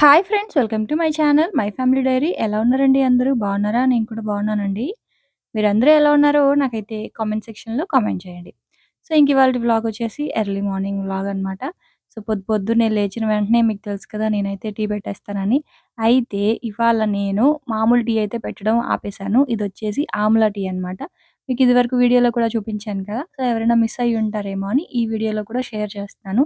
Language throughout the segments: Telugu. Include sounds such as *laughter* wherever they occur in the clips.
Hi friends welcome to my channel my family diary. ఎలా ఉన్నారండి అందరూ? బాగున్నారా? నేను కూడా బాగున్నానండి. మీరందరూ ఎలా ఉన్నారో నాకైతే కామెంట్ సెక్షన్లో కామెంట్ చేయండి. సో ఇంక ఇవాళ వ్లాగ్ వచ్చేసి ఎర్లీ మార్నింగ్ వ్లాగ్ అనమాట సో పొద్దు పొద్దున్నే లేచిన వెంటనే మీకు తెలుసు కదా నేనైతే టీ పెట్టేస్తానని. అయితే ఇవాళ నేను మామూలు టీ అయితే పెట్టడం ఆపేశాను. ఇది వచ్చేసి ఆమ్లా టీ అనమాట మీకు ఇదివరకు వీడియోలో కూడా చూపించాను కదా. సో ఎవరైనా మిస్ అయ్యి ఉంటారేమో అని ఈ వీడియోలో కూడా షేర్ చేస్తాను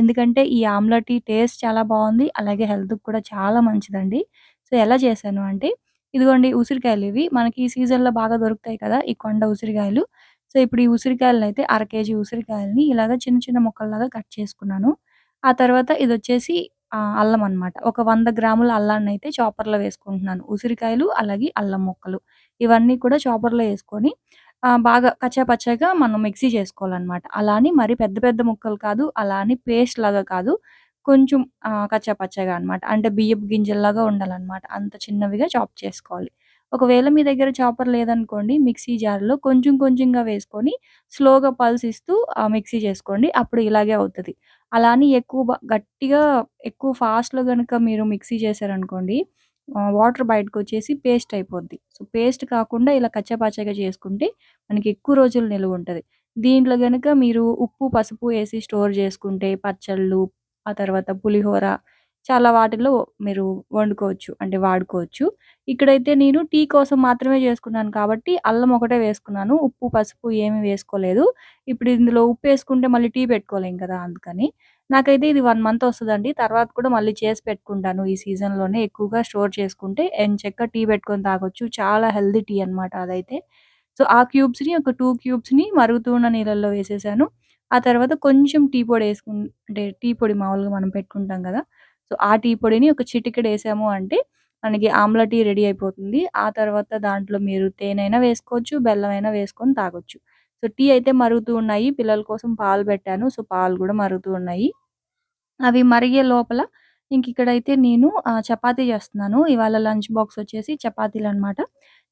ఎందుకంటే ఈ ఆమ్లా టీ టేస్ట్ చాలా బాగుంది. అలాగే హెల్త్కి కూడా చాలా మంచిదండి. సో ఎలా చేశాను అంటే ఇదిగోండి ఉసిరికాయలు ఇవి. మనకి ఈ సీజన్లో బాగా దొరుకుతాయి కదా ఈ కొండ ఉసిరికాయలు. సో ఇప్పుడు ఈ ఉసిరికాయలను అయితే అర కేజీ ఉసిరికాయలని ఇలాగ చిన్న చిన్న ముక్కల్లాగా కట్ చేసుకున్నాను. ఆ తర్వాత ఇది వచ్చేసి అల్లం అనమాట ఒక వంద గ్రాముల అల్లాన్ని అయితే చాపర్లో వేసుకుంటున్నాను. ఉసిరికాయలు అలాగే అల్లం ముక్కలు. ఇవన్నీ కూడా చాపర్లో వేసుకొని బాగా కచ్చాపచ్చాగా మనం మిక్సీ చేసుకోవాలన్నమాట. అలా అని మరి పెద్ద పెద్ద ముక్కలు కాదు అలా అని పేస్ట్ లాగా కాదు కొంచెం కచ్చాపచ్చాగా అనమాట అంటే బియ్యపు గింజల్లాగా ఉండాలన్నమాట. అంత చిన్నవిగా చాప్ చేసుకోవాలి. ఒకవేళ మీ దగ్గర చాపర్ లేదనుకోండి మిక్సీ జార్లో కొంచెం కొంచెంగా వేసుకొని స్లోగా పల్స్ ఇస్తూ మిక్సీ చేసుకోండి. అప్పుడు ఇలాగే అవుతుంది. అలా అని ఎక్కువ గట్టిగా ఎక్కువ ఫాస్ట్‌లో గనుక మీరు మిక్సీ చేశారనుకోండి వాటర్ బయటకు వచ్చేసి పేస్ట్ అయిపోద్ది. సో, పేస్ట్ కాకుండా ఇలా కచ్చపాచగా చేసుకుంటే మనకి ఎక్కువ రోజులు నిలువ ఉంటుంది దీంట్లో కనుక మీరు ఉప్పు, పసుపు వేసి స్టోర్ చేసుకుంటే పచ్చళ్ళు, ఆ తర్వాత పులిహోర చాలా వాటిల్లో మీరు వండుకోవచ్చు. అంటే వాడుకోవచ్చు. ఇక్కడైతే నేను టీ కోసం మాత్రమే చేసుకున్నాను కాబట్టి అల్లం ఒకటే వేసుకున్నాను. ఉప్పు, పసుపు ఏమి వేసుకోలేదు. ఇప్పుడు ఇందులో ఉప్పు వేసుకుంటే మళ్ళీ టీ పెట్టుకోలేం కదా! అందుకని. నాకైతే ఇది వన్ మంత్ వస్తుందండి తర్వాత కూడా మళ్ళీ చేసి పెట్టుకుంటాను. ఈ సీజన్‌లోనే ఎక్కువగా స్టోర్ చేసుకుంటే ఎంచక్కా టీ పెట్టుకొని తాగొచ్చు. చాలా హెల్దీ టీ అనమాట అదైతే. సో, ఆ క్యూబ్స్‌ని ఒక టూ క్యూబ్స్‌ని మరుగుతున్న నీళ్ళల్లో వేసేసాను. ఆ తర్వాత కొంచెం టీ పొడి వేసుకున్ అంటే టీ పొడి మామూలుగా మనం పెట్టుకుంటాం కదా! సో, ఆ టీ పొడిని ఒక చిటికెడేసాము అంటే మనకి ఆమ్ల టీ రెడీ అయిపోతుంది. ఆ తర్వాత దాంట్లో మీరు తేనైనా వేసుకోవచ్చు, బెల్లమైనా వేసుకొని తాగొచ్చు. సో, టీ అయితే మరుగుతూ ఉన్నాయి. పిల్లల కోసం పాలు పెట్టాను. సో, పాలు కూడా మరుగుతూ ఉన్నాయి. అవి మరిగే లోపల ఇంకిక్కడైతే నేను చపాతీ చేస్తున్నాను. ఇవాళ లంచ్ బాక్స్ వచ్చేసి చపాతీలు అనమాట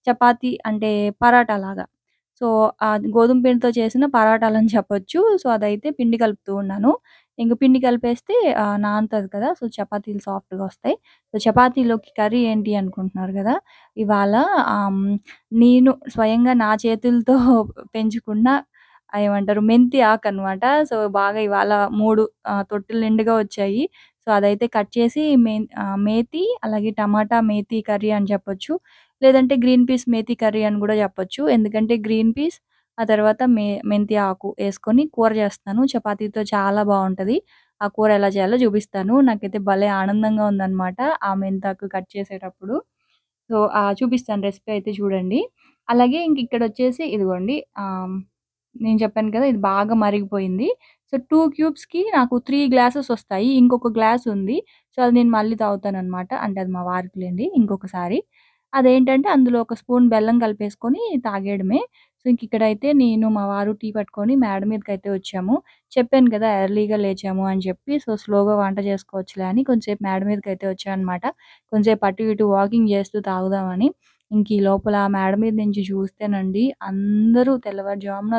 చపాతీ అంటే పరాటా లాగా. సో, గోధుమ పిండితో చేసిన పరాటాలని చెప్పొచ్చు. సో, అదైతే పిండి కలుపుతూ ఉన్నాను. ఇంక పిండి కలిపేస్తే నానుతది కదా! సో, చపాతీలు సాఫ్ట్‌గా వస్తాయి. సో, చపాతీలోకి కర్రీ ఏంటి అనుకుంటున్నారు కదా! ఇవాళ నేను స్వయంగా నా చేతులతో పెంచుకున్న ఏమంటారు మెంతి ఆకు అనమాట సో, బాగా ఇవాళ మూడు తొట్టెలు నిండుగా వచ్చాయి. సో, అదైతే కట్ చేసి మే మేతి అలాగే టమాటా మేతి కర్రీ అని చెప్పొచ్చు. లేదంటే గ్రీన్ పీస్ మేతి కర్రీ అని కూడా చెప్పొచ్చు. ఎందుకంటే గ్రీన్ పీస్ ఆ తర్వాత మే మెంతి ఆకు వేసుకొని కూర చేస్తాను. చపాతీతో చాలా బాగుంటుంది ఆ కూర ఎలా చేయాలో చూపిస్తాను. నాకైతే భలే ఆనందంగా ఉందన్నమాట ఆ మెంతాకు కట్ చేసేటప్పుడు. సో, చూపిస్తాను రెసిపీ అయితే చూడండి. అలాగే ఇంక ఇక్కడొచ్చేసి ఇదిగోండి నేను చెప్పాను కదా! ఇది బాగా మరిగిపోయింది. సో, టూ క్యూబ్స్‌కి నాకు త్రీ గ్లాసెస్ వస్తాయి. ఇంకొక గ్లాస్ ఉంది. సో, అది నేను మళ్ళీ తాగుతాను అనమాట అంటే అది మా వారికిలేండి ఇంకొకసారి. అదేంటంటే అందులో ఒక స్పూన్ బెల్లం కలిపేసుకొని తాగేయడమే. సో, ఇంక ఇక్కడైతే నేను మా వారు టీ పట్టుకొని మేడ మీదకైతే వచ్చాము. చెప్పాను కదా! ఎర్లీగా లేచాము అని చెప్పి. సో, స్లోగా వంట చేసుకోవచ్చులే అని కొంచెంసేపు మేడ మీదకైతే వచ్చాననమాట. కొంచెంసేపు అటు ఇటు వాకింగ్ చేస్తూ తాగుదామని. ఇంక ఈ లోపల మేడ మీద నుంచి చూస్తేనండి అందరూ తెల్లవారుజామున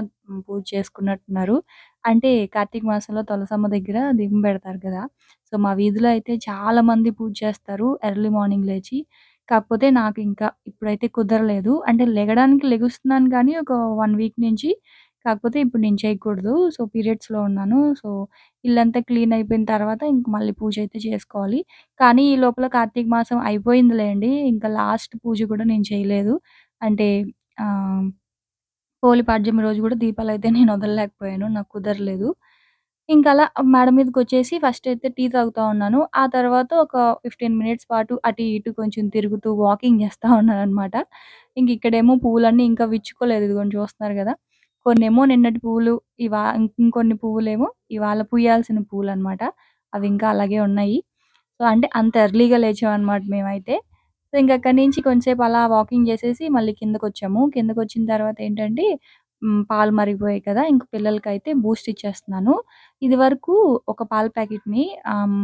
పూజ చేసుకున్నట్టున్నారు. అంటే కార్తీక మాసంలో తులసమ్మ దగ్గర దీపం పెడతారు కదా! సో, మా వీధిలో అయితే చాలామంది పూజ చేస్తారు ఎర్లీ మార్నింగ్ లేచి. కాకపోతే నాకు ఇంకా ఇప్పుడైతే కుదరలేదు. అంటే లెగడానికి లెగుస్తున్నాను కానీ ఒక 1 వీక్ నుంచి. కాకపోతే ఇప్పుడు నేను చేయకూడదు. సో, పీరియడ్స్‌లో ఉన్నాను. సో, ఇల్లంతా క్లీన్ అయిపోయిన తర్వాత ఇంక మళ్ళీ పూజ అయితే చేసుకోవాలి. కానీ ఈ లోపల కార్తీక మాసం అయిపోయిందిలేండి. ఇంకా లాస్ట్ పూజ కూడా నేను చేయలేదు. అంటే ఆహ్, హోలీ పాడ్యమి రోజు కూడా దీపాలైతే నేను వదలలేకపోయాను. నాకు కుదరలేదు. ఇంకలా మేడ మీదకొచ్చేసి ఫస్ట్ అయితే టీ తాగుతా ఉన్నాను. ఆ తర్వాత ఒక 15 మినిట్స్ పాటు అటు ఇటు కొంచెం తిరుగుతూ వాకింగ్ చేస్తా ఉన్నాననమాట. ఇంక ఇక్కడేమో పువ్వులన్నీ ఇంకా విచ్చుకోలేదు. ఇదిగోండి చూస్తున్నారు కదా! కొన్నేమో నిన్నటి పువ్వులు ఇవా ఇంకొన్ని పువ్వులేమో ఇవాళ పూయాల్సిన పువ్వులనమాట. అవి ఇంకా అలాగే ఉన్నాయి. సో, అంటే అంత ఎర్లీగా లేచామనమాట మేమైతే. సో, ఇంక అక్కడి నుంచి కొంచెంసేపు అలా వాకింగ్ చేసేసి మళ్ళీ కిందకొచ్చాము. కిందకొచ్చిన తర్వాత ఏంటంటే పాలు మరిగిపోయాయి కదా! ఇంక పిల్లలకైతే బూస్ట్ ఇచ్చేస్తున్నాను. ఇదివరకు ఒక పాల ప్యాకెట్‌ని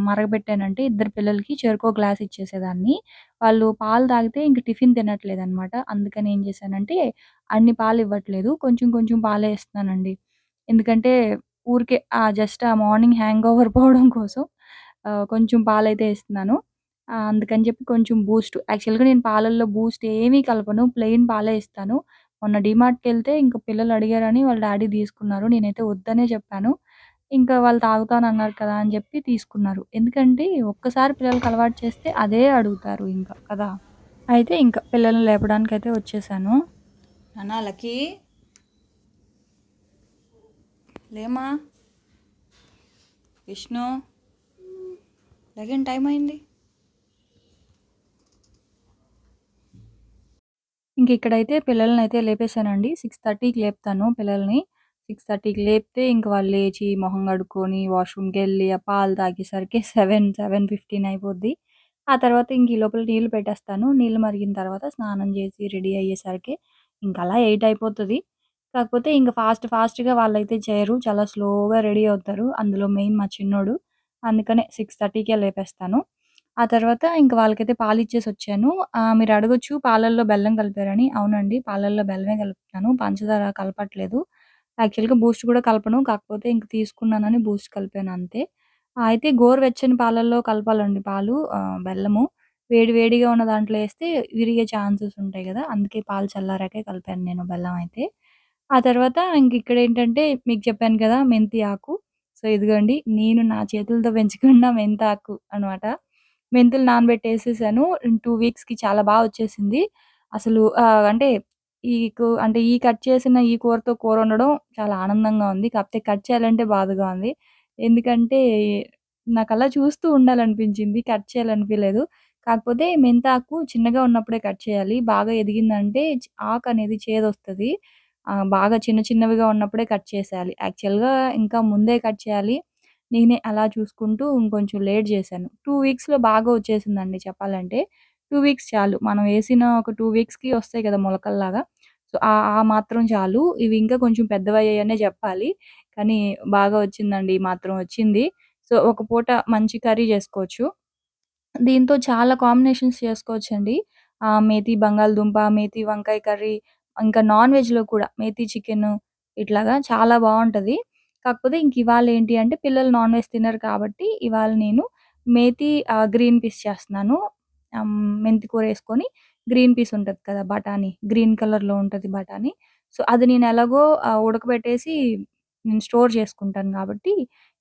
మరగబెట్టానంటే ఇద్దరు పిల్లలకి చెరుకో గ్లాస్ ఇచ్చేసేదాన్ని. వాళ్ళు పాలు తాగితే ఇంక టిఫిన్ తినట్లేదనమాట. అందుకని ఏం చేశానంటే అన్ని పాలు ఇవ్వట్లేదు. కొంచెం కొంచెం పాలే ఇస్తున్నానండి. ఎందుకంటే ఊరికే ఆ జస్ట్ ఆ మార్నింగ్ హ్యాంగ్ ఓవర్ *laughs* పోవడం కోసం కొంచెం పాలైతే ఇస్తున్నాను. అందుకని చెప్పి కొంచెం బూస్ట్ యాక్చువల్‌గా నేను పాలల్లో బూస్ట్ ఏమీ కలపను. ప్లెయిన్ పాలే ఇస్తాను. మొన్న డీమార్ట్‌కెళ్తే ఇంక పిల్లలు అడిగారని వాళ్ళ డాడీ తీసుకున్నారు. నేనైతే వద్దనే చెప్పాను. ఇంకా వాళ్ళు తాగుతానన్నారు కదా! అని చెప్పి తీసుకున్నారు. ఎందుకంటే ఒక్కసారి పిల్లలకి అలవాటు చేస్తే అదే అడుగుతారు ఇంకా కదా! అయితే ఇంకా పిల్లల్ని లేపడానికైతే వచ్చేసాను. నాన్న లక్కీ లేమా విష్ణు లెగన్ టైం అయింది ఇంక ఇక్కడైతే పిల్లల్ని అయితే లేపేశానండి సిక్స్ థర్టీకి లేపుతాను పిల్లల్ని సిక్స్ థర్టీకి లేపితే ఇంక వాళ్ళు లేచి మొహం కడుక్కొని వాష్రూమ్కి వెళ్ళి ఆ పాలు తాగేసరికి సెవెన్ సెవెన్ ఫిఫ్టీన్ అయిపోద్ది ఆ తర్వాత ఇంక ఈ లోపల నీళ్ళు పెట్టేస్తాను నీళ్ళు మరిగిన తర్వాత స్నానం చేసి రెడీ అయ్యేసరికి ఇంకా అలా ఎయిట్ అయిపోతుంది కాకపోతే ఇంక ఫాస్ట్ ఫాస్ట్‌గా వాళ్ళైతే చేయరు. చాలా స్లోగా రెడీ అవుతారు. అందులో మెయిన్ మా చిన్నోడు. అందుకనే 6:30కే లేపేస్తాను. ఆ తర్వాత ఇంక వాళ్ళకైతే పాలిచ్చేసొచ్చాను. ఆహ్, మీరు అడగొచ్చు పాలల్లో బెల్లం కలిపారని. అవునండి. పాలల్లో బెల్లమే కలుపుతాను. పంచదార కలపట్లేదు. యాక్చువల్‌గా బూస్ట్ కూడా కలపను. కాకపోతే ఇంక తీసుకున్నానని బూస్ట్ కలిపాను అంతే. అయితే గోరువెచ్చని పాలల్లో కలపాలండి పాలు ఆహ్, బెల్లము. వేడి వేడిగా ఉన్న దాంట్లో ఏస్తే విరిగే ఛాన్సెస్ ఉంటాయి గదా! అందుకే పాలు చల్లారాకే కలిపాను నేను బెల్లం అయితే. ఆ తర్వాత ఇంక ఇక్కడేంటంటే మీకు చెప్పాను కదా! మెంతి ఆకు. సో, ఇదిగోండి నేను నా చేతులతో పెంచుకున్న మెంతాకు అనమాట. మెంతులు నానబెట్టేసేసాను. టూ వీక్స్‌కి చాలా బా వచ్చేసింది. అసలు ఆహ్, అంటే ఈ కు అంటే ఈ కట్ చేసిన ఈ కూరతో కూర వండడం చాలా ఆనందంగా ఉంది. కాకపోతే కట్ చేయాలంటే బాధగా ఉంది. ఎందుకంటే నాకలా చూస్తూ ఉండాలనిపించింది. కట్ చేయాలనిపియలేదు. కాకపోతే మెంతాకు చిన్నగా ఉన్నప్పుడే కట్ చేయాలి. బాగా ఎదిగిందంటే చ్ ఆకనేది చేదొస్తది. ఆహ్, బాగా చిన్న చిన్నవిగా ఉన్నప్పుడే కట్ చేసేయాలి. యాక్చువల్‌గా ఇంకా ముందే కట్ చేయాలి. నేనే అలా చూసుకుంటూ ఇంకొంచెం లేట్ చేశాను. టూ వీక్స్‌లో బాగా వచ్చేసిందండి చెప్పాలంటే. టూ వీక్స్ చాలు. మనం వేసిన ఒక టూ వీక్స్‌కి వస్తాయి కదా! మొలకల్లాగా. సో, ఆ మాత్రం చాలు. ఇవి ఇంకా కొంచెం పెద్దవయ్యాయనే చెప్పాలి కానీ బాగా వచ్చిందండి. ఈ మాత్రం వచ్చింది. సో, ఒక పూట మంచి కర్రీ చేసుకోవచ్చు దీంతో చాలా కాంబినేషన్స్ చేసుకోవచ్చండి. మేతి బంగాళదుంప, మేతి వంకాయ కర్రీ, ఇంకా నాన్ వెజ్‌లో కూడా మేతి చికెన్ ఇట్లాగా చాలా బాగుంటుంది కాకపోతే ఇంక ఇవాళ ఏంటి అంటే పిల్లలు నాన్ వెజ్ తినరు కాబట్టి ఇవాళ నేను మేతి గ్రీన్ పీస్ చేస్తున్నాను. మెంతి కూర వేసుకొని గ్రీన్ పీస్ ఉంటుంది కదా! బఠానీ గ్రీన్ కలర్‌లో ఉంటుంది బఠానీ. సో, అది నేను ఎలాగో ఉడకబెట్టేసి నేను స్టోర్ చేసుకుంటాను కాబట్టి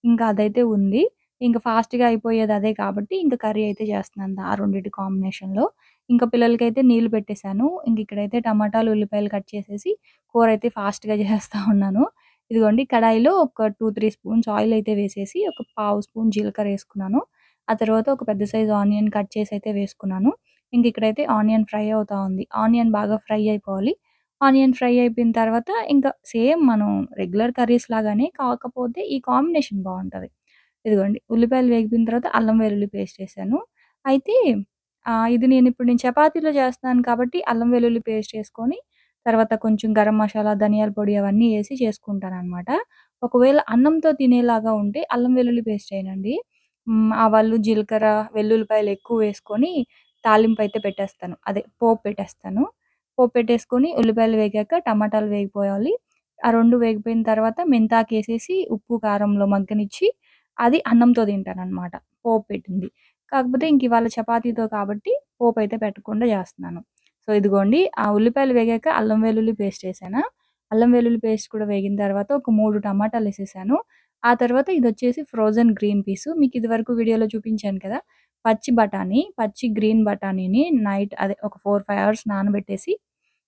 ఇంకా అదైతే ఉంది. ఇంకా ఫాస్ట్‌గా అయిపోయేది అదే కాబట్టి ఇంకా కర్రీ అయితే చేస్తున్నాను ఆ రెండిటి కాంబినేషన్‌లో. ఇంకా పిల్లలకైతే నీళ్ళు పెట్టేసాను. ఇంక ఇక్కడైతే టమాటాలు, ఉల్లిపాయలు కట్ చేసేసి కూర అయితే ఫాస్ట్‌గా *laughs* చేస్తా ఉన్నాను. ఇదిగోండి కడాయిలో ఒక 2, 3 స్పూన్స్ ఆయిల్ అయితే వేసేసి ఒక పావు స్పూన్ జీలకర్ర వేసుకున్నాను ఆ తర్వాత ఒక పెద్ద సైజు ఆనియన్ కట్ చేసి అయితే వేసుకున్నాను. ఇంక ఇక్కడైతే ఆనియన్ ఫ్రై అవుతా ఉంది. ఆనియన్ బాగా ఫ్రై అయిపోవాలి. ఆనియన్ ఫ్రై అయిపోయిన తర్వాత ఇంకా సేమ్ మనం రెగ్యులర్ కర్రీస్ లాగానే కాకపోతే ఈ కాంబినేషన్ బాగుంటుంది ఇదిగోండి ఉల్లిపాయలు వేగిపోయిన తర్వాత అల్లం వెల్లుల్లి పేస్ట్ వేసాను అయితే ఇది నేను ఇప్పుడు నేను చపాతీలో చేస్తున్నాను కాబట్టి అల్లం వెల్లుల్లి పేస్ట్ వేసుకొని తర్వాత కొంచెం గరం మసాలా, ధనియాల పొడి అవన్నీ వేసి చేసుకుంటాను అనమాట ఒకవేళ అన్నంతో తినేలాగా ఉంటే అల్లం వెల్లుల్లి పేస్ట్ అయినండి ఆవాళ్ళు జీలకర్ర, వెల్లుల్లిపాయలు ఎక్కువ వేసుకొని తాలింపు అయితే పెట్టేస్తాను. అదే పోపు పెట్టేస్తాను. పోపు పెట్టేసుకొని ఉల్లిపాయలు వేగాక టమాటాలు వేగిపోయాలి ఆ రెండు వేగిపోయిన తర్వాత మెంతాకేసేసి ఉప్పు, కారంలో మగ్గనిచ్చి అది అన్నంతో తింటాననమాట పోపు పెట్టింది. కాకపోతే ఇంక ఇవాళ చపాతీతో కాబట్టి పోపు అయితే పెట్టకుండా చేస్తున్నాను. సో, ఇదిగోండి ఆ ఉల్లిపాయలు వేగాక అల్లం వెల్లుల్లి పేస్ట్ వేసాను అల్లం వెల్లుల్లి పేస్ట్ కూడా వేగిన తర్వాత ఒక మూడు టమాటాలు వేసేసాను ఆ తర్వాత ఇది వచ్చేసి ఫ్రోజన్ గ్రీన్ పీస్ మీకు ఇదివరకు వీడియోలో చూపించాను కదా! పచ్చి బఠానీ, పచ్చి గ్రీన్ బఠానీని నైట్ అదే ఒక 4, 5 అవర్స్ నానబెట్టేసి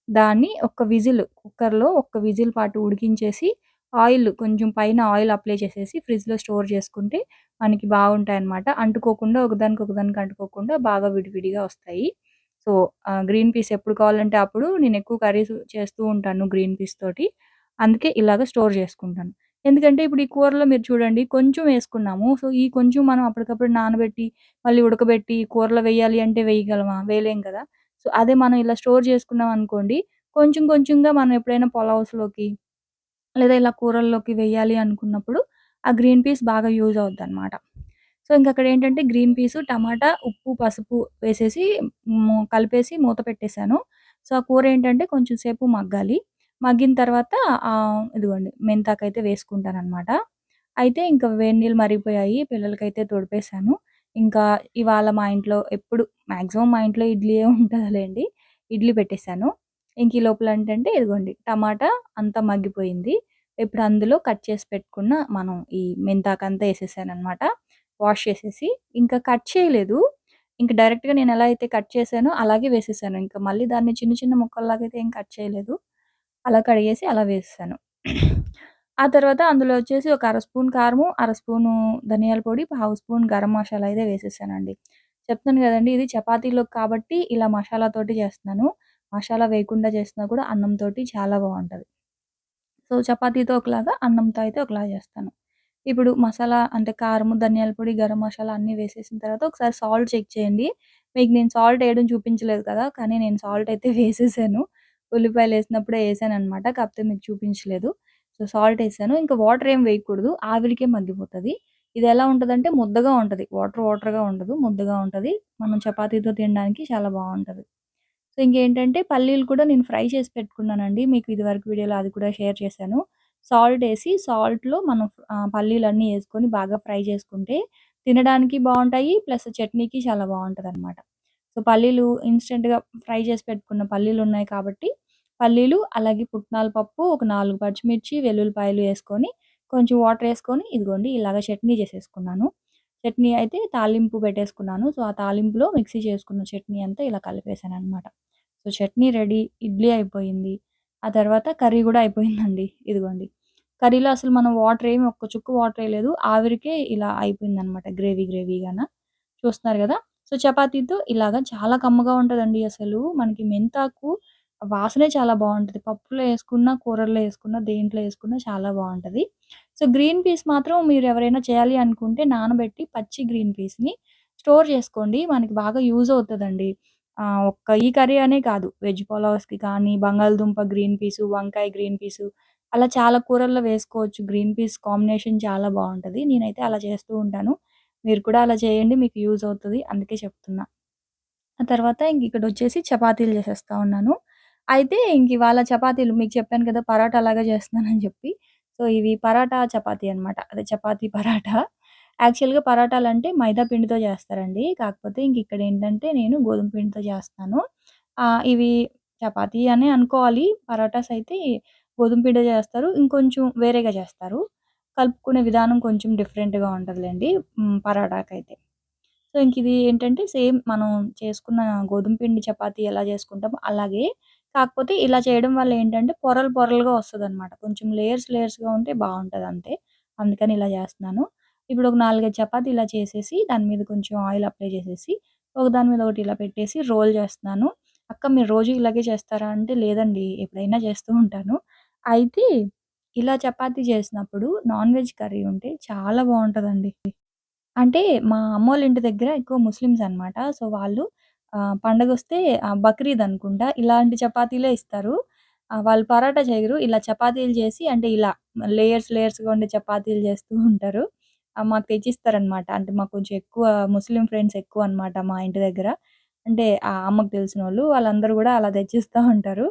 దాన్ని ఒక్క విజిల్ కుక్కర్‌లో ఒక్క విజిల్ పాటు ఉడికించేసి ఆయిల్ కొంచెం పైన ఆయిల్ అప్లై చేసేసి ఫ్రిడ్జ్‌లో స్టోర్ చేసుకుంటే మనకి బాగుంటాయి అన్నమాట అంటుకోకుండా ఒకదానికి ఒకదానికి అంటుకోకుండా బాగా విడివిడిగా వస్తాయి. సో, గ్రీన్ పీస్ ఎప్పుడు కావాలంటే అప్పుడు నేను ఎక్కువ కర్రీస్ చేస్తూ ఉంటాను గ్రీన్ పీస్ తోటి. అందుకే ఇలాగ స్టోర్ చేసుకుంటాను. ఎందుకంటే ఇప్పుడు ఈ కూరలో మీరు చూడండి కొంచెం వేసుకున్నాము. సో, ఈ కొంచెం మనం అప్పటికప్పుడు నానబెట్టి, మళ్ళీ ఉడకబెట్టి కూరలో వేయాలి అంటే వేయగలమా? వేయలేం కదా! సో, అదే మనం ఇలా స్టోర్ చేసుకున్నాం అనుకోండి, కొంచెం కొంచెంగా మనం ఎప్పుడైనా పులావ్స్‌లోకి లేదా ఇలా కూరల్లోకి వెయ్యాలి అనుకున్నప్పుడు ఆ గ్రీన్ పీస్ బాగా యూజ్ అవుద్దనమాట. సో, ఇంకా అక్కడ ఏంటంటే గ్రీన్ పీసు, టమాటా, ఉప్పు, పసుపు వేసేసి కలిపేసి మూత పెట్టేసాను. సో, ఆ కూర ఏంటంటే కొంచెం సేపు మగ్గాలి. మగ్గిన తర్వాత ఇదిగోండి మెంతాకైతే వేసుకుంటాననమాట. అయితే ఇంకా వేడి నీళ్ళు మరిగిపోయాయి. పిల్లలకైతే తొడిపేశాను ఇంకా ఇవాళ మా ఇంట్లో ఎప్పుడు మాక్సిమం మా ఇంట్లో ఇడ్లీయే ఉంటుందిలేండి ఇడ్లీ పెట్టేసాను. ఇంక ఈ లోపల ఏంటంటే ఇదిగోండి టమాటా అంతా మగ్గిపోయింది. ఇప్పుడు అందులో కట్ చేసి పెట్టుకున్న మనం ఈ మెంతాకంతా ఏసేసాననమాట. వాష్ చేసేసి ఇంకా కట్ చేయలేదు. ఇంకా డైరెక్ట్‌గా నేను ఎలా అయితే కట్ చేశానో అలాగే వేసేసాను. ఇంకా మళ్ళీ దాన్ని చిన్న చిన్న ముక్కల్లాగా అయితే ఏం కట్ చేయలేదు. అలా కడిగేసి అలా వేసేసాను. ఆ తర్వాత అందులో వచ్చేసి ఒక అర స్పూన్ కారము, అర స్పూను ధనియాల పొడి, పావు స్పూన్ గరం మసాలా అయితే వేసేసానండి. చెప్తాను కదండి ఇది చపాతీలోకి కాబట్టి ఇలా మసాలాతోటి చేస్తున్నాను. మసాలా వేయకుండా చేసినా కూడా అన్నంతో చాలా బాగుంటుంది సో, చపాతీతో ఒకలాగా, అన్నంతో అయితే ఒకలాగా చేస్తాను. ఇప్పుడు మసాలా అంటే కారము, ధనియాల పొడి, గరం మసాలా అన్నీ వేసేసిన తర్వాత ఒకసారి సాల్ట్ చెక్ చేయండి. మీకు నేను సాల్ట్ వేయడం చూపించలేదు కదా! కానీ నేను సాల్ట్ అయితే *laughs* వేసేసాను. ఉల్లిపాయలేసినప్పుడే ఏసాననమాట. కాకపోతే మీకు చూపించలేదు. సో, సాల్ట్ ఏసాను. ఇంకా వాటర్ ఏం వేయకూడదు. ఆవిరికే మగ్గిపోతది. ఇది ఎలా ఉంటదంటే ముద్దగా ఉంటది. వాటర్ వాటర్‌గా ఉండదు. ముద్దగా ఉంటది. మనం చపాతీతో తినడానికి చాలా బావుంటది. సో, ఇంకేంటంటే పల్లీలు కూడా నేను ఫ్రై చేసి పెట్టుకున్నానండి. మీకు ఇదివరకు వీడియోలో అది కూడా షేర్ చేశాను. సాల్ట్ వేసి సాల్ట్‌లో మనం పల్లీలన్నీ వేసుకొని బాగా ఫ్రై చేసుకుంటే తినడానికి బాగుంటాయి ప్లస్ చట్నీకి చాలా బాగుంటుంది అనమాట సో, పల్లీలు ఇన్స్టెంట్గా ఫ్రై చేసి పెట్టుకున్న పల్లీలు ఉన్నాయి కాబట్టి పల్లీలు, అలాగే పుట్నాల పప్పు, ఒక నాలుగు పచ్చిమిర్చి, వెల్లుల్లిపాయలు వేసుకొని కొంచెం వాటర్ వేసుకొని ఇదిగోండి ఇలాగ చట్నీ చేసేసుకున్నాను. చట్నీ అయితే తాలింపు పెట్టేసుకున్నాను. సో, ఆ తాలింపులో మిక్సీ చేసుకున్న చట్నీ అంతా ఇలా కలిపేసాననమాట. So, chutney ready. ఇడ్లీ అయిపోయింది. ఆ తర్వాత కర్రీ కూడా అయిపోయిందండి. ఇదిగోండి. కర్రీలో అసలు మనం వాటర్ ఏమి ఒక్క చుక్క వాటర్ వేయలేదు ఆవిరికే ఇలా అయిపోయిందనమాట గ్రేవీ గ్రేవీగాన. చూస్తున్నారు కదా సో, చపాతీతో ఇలాగ చాలా కమ్మగా ఉంటదండి అసలు. మనకి మెంతాకు వాసనే చాలా బాగుంటుంది పప్పులో వేసుకున్నా కూరల్లో వేసుకున్నా దేంట్లో వేసుకున్నా చాలా బాగుంటుంది సో, గ్రీన్ పీస్ మాత్రం మీరు ఎవరైనా చేయాలి అనుకుంటే నానబెట్టి పచ్చి గ్రీన్ పీస్‌ని స్టోర్ చేసుకోండి. మనకి బాగా యూజ్ అవుతుందండి ఒక్క ఈ కర్రీ అనే కాదు. వెజ్ పులావ్స్‌కి కానీ, బంగాళదుంప గ్రీన్ పీసు, వంకాయ గ్రీన్ పీసు అలా చాలా కూరల్లో వేసుకోవచ్చు. గ్రీన్ పీస్ కాంబినేషన్ చాలా బాగుంటుంది నేనైతే అలా చేస్తూ ఉంటాను. మీరు కూడా అలా చేయండి. మీకు యూజ్ అవుతుంది అందుకే చెప్తున్నా. ఆ తర్వాత ఇంక ఇక్కడ వచ్చేసి చపాతీలు చేసేస్తా ఉన్నాను. అయితే ఇంక ఇవాళ చపాతీలు మీకు చెప్పాను కదా! పరాటా లాగా చేస్తున్నానని చెప్పి. సో, ఇవి పరాటా చపాతీ అనమాట. అదే చపాతీ పరాటా. యాక్చువల్‌గా పరాటాలంటే మైదా పిండితో చేస్తారండి. కాకపోతే ఇంక ఇక్కడ ఏంటంటే నేను గోధుమ పిండితో చేస్తాను. ఇవి చపాతీ అనే అనుకోవాలి. పరాటాస్ అయితే గోధుమ పిండి చేస్తారు. ఇంకొంచెం వేరేగా చేస్తారు. కలుపుకునే విధానం కొంచెం డిఫరెంట్‌గా ఉంటదిలెండి. హ్మ్. పరాటాకైతే. సో, ఇంక ఇది ఏంటంటే సేమ్ మనం చేసుకున్న గోధుమ పిండి చపాతీ ఎలా చేసుకుంటామో అలాగే. కాకపోతే ఇలా చేయడం వల్ల ఏంటంటే పొరలు పొరలుగా వస్తదనమాట. కొంచెం లేయర్స్ లేయర్స్‌గా ఉంటే బాగుంటుంది అంతే అందుకని ఇలా చేస్తున్నాను. ఇప్పుడు ఒక 4, 5 చపాతీ ఇలా చేసేసి దాని మీద కొంచెం ఆయిల్ అప్లై చేసేసి ఒకదాని మీద ఒకటి ఇలా పెట్టేసి రోల్ చేస్తున్నాను. అక్క మీరు రోజు ఇలాగే చేస్తారా? అంటే లేదండి ఎప్పుడైనా చేస్తూ ఉంటాను. అయితే ఇలా చపాతీ చేసినప్పుడు నాన్ వెజ్ కర్రీ ఉంటే చాలా బాగుంటుందండి అంటే మా అమ్మోళ్ళ ఇంటి దగ్గర ఎక్కువ ముస్లిమ్స్ అనమాట. సో, వాళ్ళు పండగ వస్తే బక్రీద్ అనుకుంటా ఇలాంటి చపాతీలే ఇస్తారు. వాళ్ళు పరాటా చేయరు. ఇలా చపాతీలు చేసి అంటే ఇలా లేయర్స్ లేయర్స్‌గా ఉండే చపాతీలు చేస్తూ ఉంటారు. మాకు తెచ్చిస్తారనమాట. అంటే మాకు కొంచెం ఎక్కువ ముస్లిం ఫ్రెండ్స్ ఎక్కువనమాట మా ఇంటి దగ్గర. అంటే ఆ అమ్మకు తెలిసినోళ్ళు వాళ్ళందరూ గూడా అలా తెచ్చిస్తా ఉంటారు.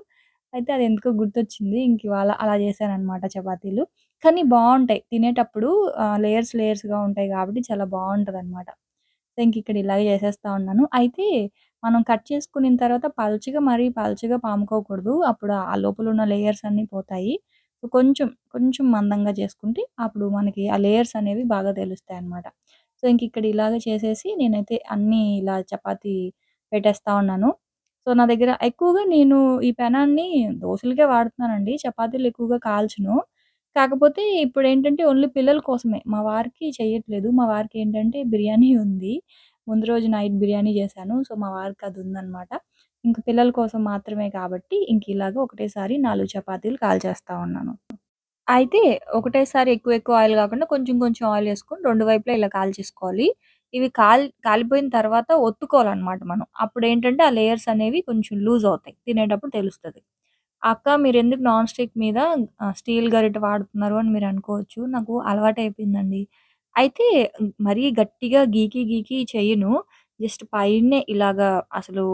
అయితే అది ఎందుకో గుర్తొచ్చింది. ఇంక ఇవాళ అలా చేశాననమాట చపాతీలు. కానీ బావుంటాయి. తినేటప్పుడు ఆహ్, లేయర్స్ లేయర్స్‌గా ఉంటాయి కాబట్టి చాలా బావుంటదనమాట. సో, ఇంక ఇక్కడ ఇలాగే చేసేస్తా ఉన్నాను. అయితే మనం కట్ చేసుకునిన తర్వాత పల్చగా మరీ పల్చగా పాముకోకూడదు. అప్పుడు ఆ లోపల ఉన్న లేయర్స్ అన్నీ పోతాయి. సో, కొంచెం, కొంచెం మందంగా చేసుకుంటే అప్పుడు మనకి ఆ లేయర్స్ అనేవి బాగా తెలుస్తాయి అనమాట సో, ఇంక ఇక్కడ ఇలాగ చేసేసి నేనైతే అన్నీ ఇలా చపాతీ పెట్టేస్తా ఉన్నాను. సో, నా దగ్గర ఎక్కువగా నేను ఈ పెనాన్ని దోశలకే వాడుతున్నానండి. చపాతీలు ఎక్కువగా కాల్చును కాకపోతే ఇప్పుడు ఏంటంటే ఓన్లీ పిల్లల కోసమే. మా వారికి చేయట్లేదు మా వారికి ఏంటంటే బిర్యానీ ఉంది. ముందు రోజు నైట్ బిర్యానీ చేశాను. సో, మా వారికి ఉందన్నమాట ఇంక పిల్లల కోసం మాత్రమే కాబట్టి ఇంక ఇలాగ ఒకటేసారి నాలుగు చపాతీలు కాల్చేస్తా ఉన్నాను. అయితే ఒకటేసారి ఎక్కువ ఎక్కువ ఆయిల్ కాకుండా కొంచెం కొంచెం ఆయిల్ వేసుకొని రెండు వైపులా ఇలా కాల్చేసుకోవాలి. ఇవి కాల్ కాలిపోయిన తర్వాత ఒత్తుకోవాలన్నమాట మనం. అప్పుడు ఏంటంటే ఆ లేయర్స్ అనేవి కొంచెం లూజ్ అవుతాయి. తినేటప్పుడు తెలుస్తుంది అక్క మీరు ఎందుకు నాన్ స్టిక్ మీద స్టీల్ గరిట వాడుతున్నారు అని మీరు అనుకోవచ్చు నాకు అలవాటు అయిపోయిందండి అయితే మరీ గట్టిగా గీకి గీకి చెయ్యను. జస్ట్ పైనే ఇలాగా అసలు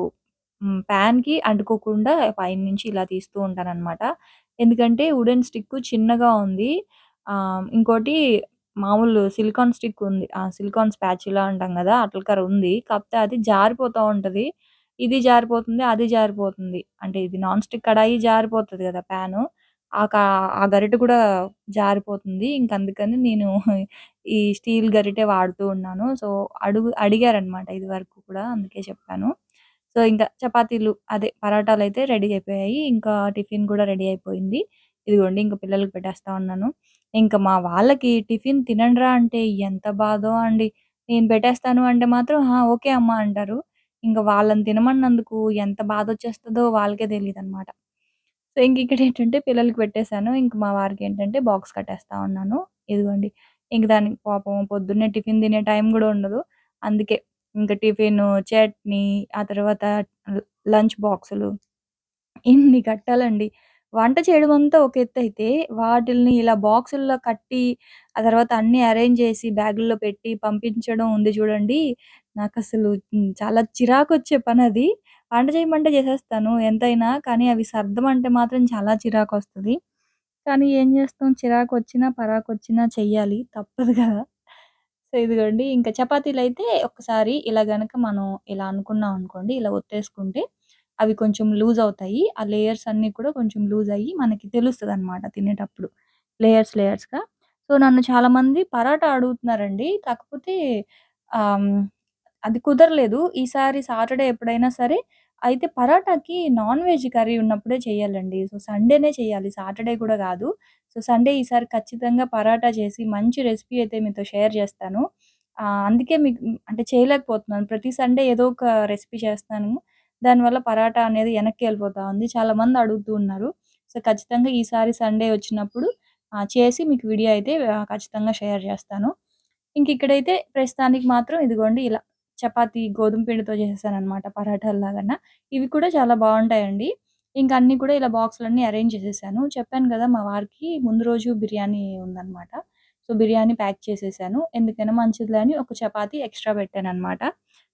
హ్మ్. పాన్‌కి అంటుకోకుండా పైనుంచి ఇలా తీస్తూ ఉంటాననమాట. ఎందుకంటే వుడెన్ స్టిక్కు చిన్నగా ఉంది. ఆహ్, ఇంకోటి మామూలు సిలికాన్ స్టిక్ ఉంది. ఆ సిలికాన్ స్పాచ్యులా అంటాం గదా! అట్లకర ఉంది. కాకపోతే అది జారిపోతా ఉంటది. ఇది జారిపోతుంది, అది జారిపోతుంది. అంటే ఇది నాన్ స్టిక్ కడాయి జారిపోతది గదా! ప్యాను. ఆ కా ఆ గరిటె కూడా జారిపోతుంది. ఇంక అందుకని నేను ఈ స్టీల్ గరిటె వాడుతూ ఉన్నాను. సో, అడుగు అడిగారనమాట ఇదివరకు కూడా అందుకే చెప్పాను. సో, ఇంకా చపాతీలు అదే పరాటాలు అయితే రెడీ అయిపోయాయి. ఇంకా టిఫిన్ కూడా రెడీ అయిపోయింది. ఇదిగోండి ఇంకా పిల్లలకి పెట్టేస్తా ఉన్నాను. ఇంకా మా వాళ్ళకి టిఫిన్ తినండ్రా అంటే ఎంత బాధో అండి. నేను పెట్టేస్తాను అంటే మాత్రం ఓకే అమ్మ అంటారు. ఇంకా వాళ్ళని తినమన్నందుకు ఎంత బాధ వచ్చేస్తుందో వాళ్ళకే తెలియదు అనమాట సో, ఇంక ఇక్కడేంటంటే పిల్లలకి పెట్టేసాను. ఇంక మా వారికి ఏంటంటే బాక్స్ కట్టేస్తా ఉన్నాను. ఇదిగోండి. ఇంక దానికి పాపం పొద్దున్నే టిఫిన్ తినే టైం కూడా ఉండదు. అందుకే ఇంక టిఫిను, చట్నీ, ఆ తర్వాత లంచ్ బాక్సులు ఇన్ని కట్టాలండి. వంట చేయడం అంతా ఒక ఎత్తయితే, వాటిల్ని ఇలా బాక్సుల్లో కట్టి, ఆ తర్వాత అన్నీ అరేంజ్ చేసి బ్యాగుల్లో పెట్టి పంపించడం ఉంది చూడండి. నాకసలు హ్మ్, చాలా చిరాకొచ్చే పనది. వంట చేయమంటే చేసేస్తాను ఎంతైనా. కానీ అవి సర్దమంటే మాత్రం చాలా చిరాకొస్తది. కానీ ఏం చేస్తాం చిరాకొచ్చినా, పరాకొచ్చినా చెయ్యాలి. తప్పదు కదా! సో, ఇదిగోండి చపాతీలు అయితే ఒకసారి ఇలా గనక మనం ఇలా అనుకున్నాం అనుకోండి, ఇలా ఒత్తేసుకుంటే అవి కొంచెం లూజ్ అవుతాయి. ఆ లేయర్స్ అన్నీ కూడా కొంచెం లూజ్ అయ్యి మనకి తెలుస్తుంది అనమాట తినేటప్పుడు. లేయర్స్ లేయర్స్‌గా. సో, నన్ను చాలామంది పరాటా అడుగుతున్నారండి. కాకపోతే అది కుదరలేదు. ఈసారి సాటర్‌డే ఎప్పుడైనా సరే అయితే పరాటాకి నాన్ వెజ్ కర్రీ ఉన్నప్పుడే చేయాలండి. సో, సండేనే చేయాలి. సాటర్‌డే కూడా కాదు సో, సండే ఈసారి ఖచ్చితంగా పరాటా చేసి మంచి రెసిపీ అయితే మీతో షేర్ చేస్తాను. అందుకే మీకు అంటే చేయలేకపోతున్నాను. ప్రతి సండే ఏదో ఒక రెసిపీ చేస్తాను. దానివల్ల పరాటా అనేది వెనక్కి వెళ్ళిపోతా ఉంది. చాలామంది అడుగుతూ ఉన్నారు. సో, ఖచ్చితంగా ఈసారి సండే వచ్చినప్పుడు చేసి మీకు వీడియో అయితే ఖచ్చితంగా షేర్ చేస్తాను. ఇంక ఇక్కడైతే ప్రస్తుతానికి మాత్రం ఇదిగోండి ఇలా చపాతీ గోధుమ పిండితో చేసేసాననమాట పరాటాల్లాగన. ఇవి కూడా చాలా బాగుంటాయండి ఇంకా అన్నీ కూడా ఇలా బాక్సులన్నీ అరేంజ్ చేసేసాను. చెప్పాను కదా మా వారికి ముందు రోజు బిర్యానీ ఉందన్నమాట సో, బిర్యానీ ప్యాక్ చేసేసాను. ఎందుకైనా మంచిదిలే అని ఒక చపాతీ ఎక్స్‌ట్రా పెట్టాను అనమాట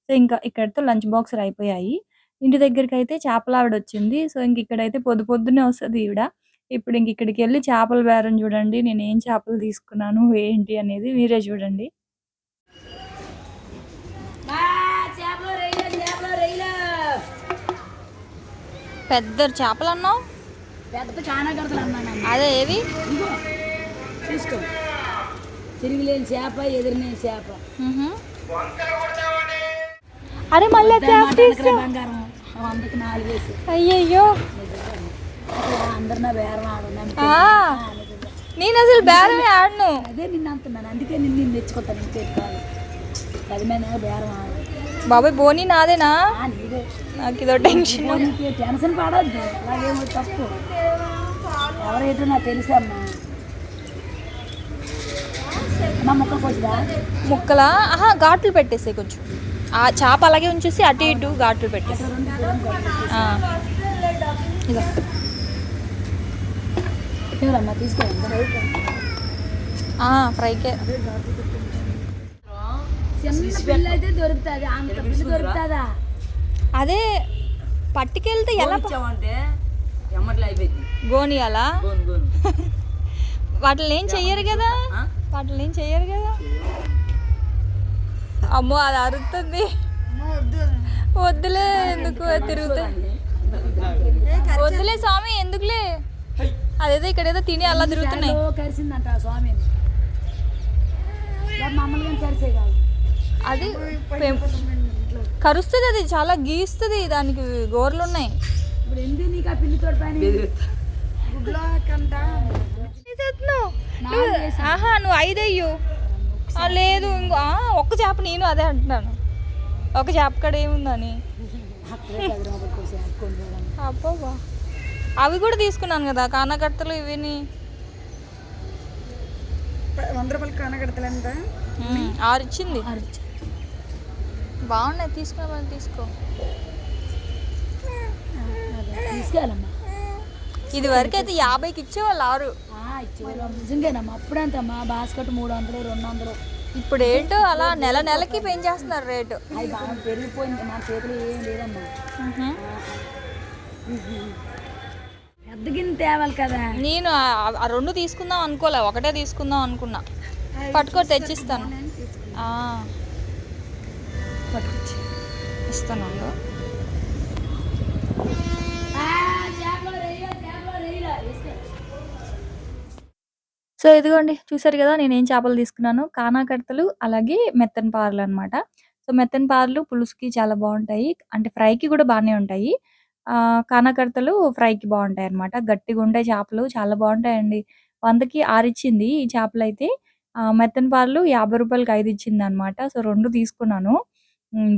సో, ఇంకా ఇక్కడితో లంచ్ బాక్సులు అయిపోయాయి. ఇంటి దగ్గరికి అయితే చేపల ఆవిడ వచ్చింది సో, ఇంక ఇక్కడైతే పొద్దు పొద్దునే వస్తుంది ఈవిడ. ఇప్పుడు ఇంక ఇక్కడికెళ్ళి చేపల బేరం చూడండి. నేను ఏం చేపలు తీసుకున్నాను, ఏంటి అనేది మీరే చూడండి. మా చేపలు రొయ్యలు చేపలు రొయ్యలు పెద్ద చేపలన్నావు? పెద్ద చానా కడతలు అన్నాను అదే ఏవి? చూసుకో. తిరిగిలేని చేప ఎదురులేని చేప. అరే మళ్ళీ బంగారం. వందకి నాలుగు వేసి. అయ్యయ్యో. అసలు అందరు నా బేరం ఆడు ఆ. నేను అసలు బేరమే ఆడను. అదే నిన్ను అంటున్నాను. అందుకే నిన్ను తెచ్చుకుంటాను ఇంకేం కాదు పది మంది బేరం ఆడు బాబాయ్ బోని నాదేనా? నాకు ఇదో టెన్షన్ టెన్షన్ పడొద్దు. అలాగేమో తప్పు. ఎవరైతే నాకు తెలుసమ్మా అమ్మ. ముక్క కొద్దిగా ముక్కలా? ఆహా ఘాట్లు పెట్టేసే కొంచెం. ఆ చేప అలాగే ఉంచేసి అటు ఇటు ఘాట్లు పెట్టేసి. ఇదో ఫ్రైకే చిన్న పిల్ల అయితే దొరుకుతుంది? అంత పిల్ల దొరుకుతుందా? అదే పట్టుకెళ్తే ఎలా ప- ఇచ్చామంటే ఎమ్మట్లు అయిపోయింది. గోని అలా గోను గోను. వాటిని ఏం చెయ్యరు కదా? వాటిని ఏం చెయ్యరు కదా? అమ్మో అది అరుస్తుంది వద్దులే ఎందుకు? అది తిరుగుతాయి వద్దులే స్వామి ఎందుకులే? అదేదో ఇక్కడేదో తిని అలా తిరుగుతున్నాయి. స్వామిని ఇలా మమ్మల్ని కరిసే కాదు అది కరుస్తుంది అది చాలా గీస్తుంది దానికి గోర్లు ఉన్నాయి. ఆహా నువ్వు ఐదు అయ్యు ఆ, లేదు ఇంకో ఆ, ఒక్క చేప నేను అదే అంటున్నాను. ఒక చేప కాడ ఏముందని? అక్కడే పది రూపాయలు కోసి ఆడుకొని పోదాం. అబ్బా అవి కూడా తీసుకున్నాను కదా కానకట్టలు ఇవిని. వంద రూపాయలు కానగడతలు ఎంత? ఆరు ఇచ్చింది. బాగున్నాయి తీసుకున్నా తీసుకో. తీసుకెళ్ళమ్మా. ఇది వరకు అయితే యాభైకి ఇచ్చేవాళ్ళు ఆరు. నిజంగానమ్మా అప్పుడంతమ్మా బాస్కెట్ మూడు వందలు రెండు వందలు. ఇప్పుడు ఏంటో అలా నెల నెలకి పెంచేస్తున్నారు రేటు. అవి బాగా పెరిగిపోయింది మా చేతిలో ఏం లేదమ్మా. పెద్ద గిన్నె తేవాలి కదా. నేను ఆ- రెండు తీసుకుందాం అనుకోలే ఒకటే తీసుకుందాం అనుకున్నా. పట్టుకో తెచ్చిస్తాను. ఆ. పట్టుకొచ్చి ఇస్తాను సో ఇదిగోండి చూసారు కదా నేను ఏం చేపలు తీసుకున్నాను? కానాకడతలు అలాగే మెత్తని పారలు అనమాట సో మెత్తని పారలు పులుసుకి చాలా బాగుంటాయి. అంటే ఫ్రైకి కూడా బాగానే ఉంటాయి. కానాకడతలు ఫ్రైకి బాగుంటాయి అనమాట గట్టిగా ఉంటాయి చేపలు చాలా బాగుంటాయండి. వందకి ఆరిచ్చింది ఈ చేపలు అయితే ఆ, మెత్తని పారలు యాభై రూపాయలకి ఐదు ఇచ్చింది అనమాట సో రెండు తీసుకున్నాను.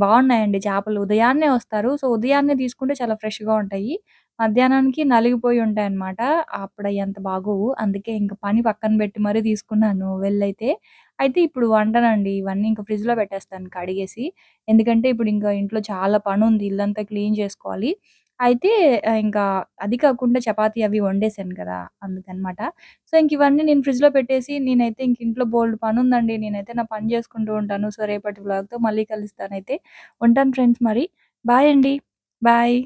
బాగున్నాయండి చేపలు ఉదయాన్నే వస్తారు సో ఉదయాన్నే తీసుకుంటే చాలా ఫ్రెష్గా ఉంటాయి మధ్యాహ్నానికి నలిగిపోయి ఉంటాయన్నమాట. అప్పుడయి అంత బాగోవు. అందుకే ఇంక పని పక్కన పెట్టి మరీ తీసుకున్నాను వెళ్ళైతే. అయితే ఇప్పుడు వంటనండి. ఇవన్నీ ఇంక ఫ్రిడ్జ్‌లో పెట్టేస్తాను కడిగేసి. ఎందుకంటే ఇప్పుడు ఇంకా ఇంట్లో చాలా పనుంది. ఇల్లంతా క్లీన్ చేసుకోవాలి. అయితే ఇంకా అది కాకుండా చపాతీ అవి వండేసాను కదా! అందుకనమాట. సో, ఇంక ఇవన్నీ నేను ఫ్రిడ్జ్‌లో పెట్టేసి నేనైతే ఇంక ఇంట్లో బోలెడు పనుందండి. నేనైతే నా పని చేసుకుంటూ ఉంటాను. సో, రేపటి వ్లాగ్‌తో మళ్ళీ కలుస్తానైతే ఉంటాను ఫ్రెండ్స్ మరి. బాయ్ అండి. బాయ్.